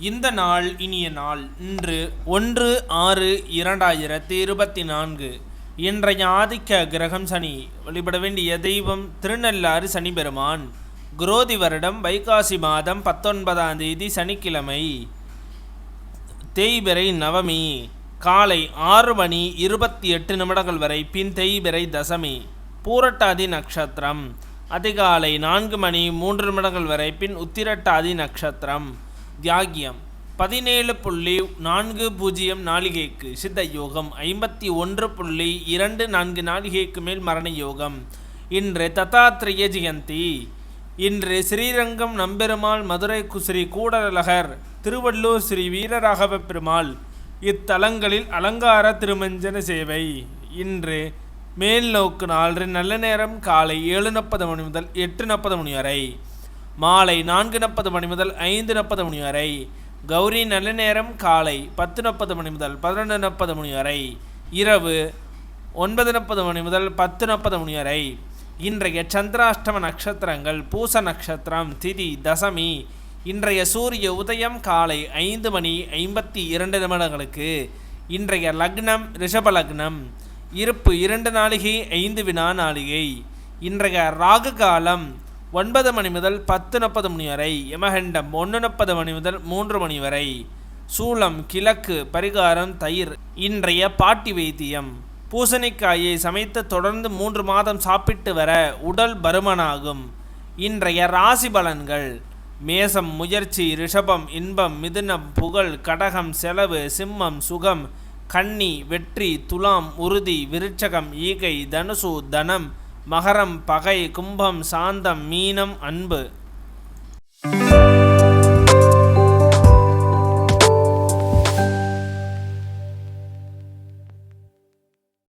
இந்த நாள் இனிய நாள். இன்று ஒன்று ஆறு இரண்டாயிரத்தி இருபத்தி நான்கு. இன்றைய ஆதிக்க கிரகம் சனி. வழிபட வேண்டிய தெய்வம் திருநள்ளாறு சனி பெருமான். குரோதி வருடம் வைகாசி மாதம் பத்தொன்பதாம் தேதி சனிக்கிழமை. தேய்பிறை நவமி. காலை ஆறு மணி இருபத்தி எட்டு நிமிடங்கள் வரை பின் தேய்பிறை தசமி. பூரட்டாதி நட்சத்திரம். அதிகாலை நான்கு மணி மூன்று நிமிடங்கள் வரை பின் உத்திரட்டாதி நட்சத்திரம். தியாகியம். பதினேழு புள்ளி நான்கு பூஜ்ஜியம் நாளிகைக்கு சித்த யோகம். ஐம்பத்தி ஒன்று புள்ளி இரண்டு நான்கு நாளிகைக்கு மேல் மரண யோகம். இன்று தத்தாத்ரேய ஜெயந்தி. இன்று ஸ்ரீரங்கம் நம்பெருமாள் மதுரை குஸ்ரீ கூடலகர் திருவள்ளூர் ஸ்ரீ வீரராகவ பெருமாள். இத்தலங்களில் அலங்கார திருமஞ்சன சேவை. இன்று மேல் நோக்கு நாள் நல்ல நேரம் காலை ஏழு நாற்பது மணி முதல் எட்டு நாற்பது மணி வரை. மாலை நான்கு நாற்பது மணி முதல் ஐந்து நாற்பது மணி வரை. கௌரி நல்ல நேரம் காலை பத்து நாற்பது மணி முதல் பதினொன்று நாற்பது மணி வரை. இரவு ஒன்பது முப்பது மணி முதல் பத்து நாற்பது மணி வரை. இன்றைய சந்திராஷ்டம நட்சத்திரங்கள் பூச நட்சத்திரம் திதி தசமி இன்றைய சூரிய உதயம் காலை ஐந்து மணி ஐம்பத்தி இரண்டு நிமிடங்களுக்கு. இன்றைய லக்னம் ரிஷப லக்னம் இருப்பு இரண்டு நாளிகை ஐந்து வினா நாளிகை. இன்றைய ராகு காலம் ஒன்பது மணி முதல் பத்து முப்பது மணி வரை யமகண்டம் ஒன்று முப்பது மணி முதல் மூன்று மணி வரை சூளம் கிழக்கு பரிகாரம் தயிர் இன்றைய பாட்டி வைத்தியம். பூசணிக்காயை சமைத்து தொடர்ந்து மூன்று மாதம் சாப்பிட்டு வர உடல் பருமனாகும். இன்றைய ராசி பலன்கள் மேசம் முயற்சி ரிஷபம் இன்பம் மிதுனம் புகழ் கடகம் செலவு சிம்மம் சுகம் கன்னி வெற்றி துலாம் உறுதி விருட்சகம் ஈகை தனுசு தனம் மகரம் பகை கும்பம் சாந்தம் மீனம் அன்பு.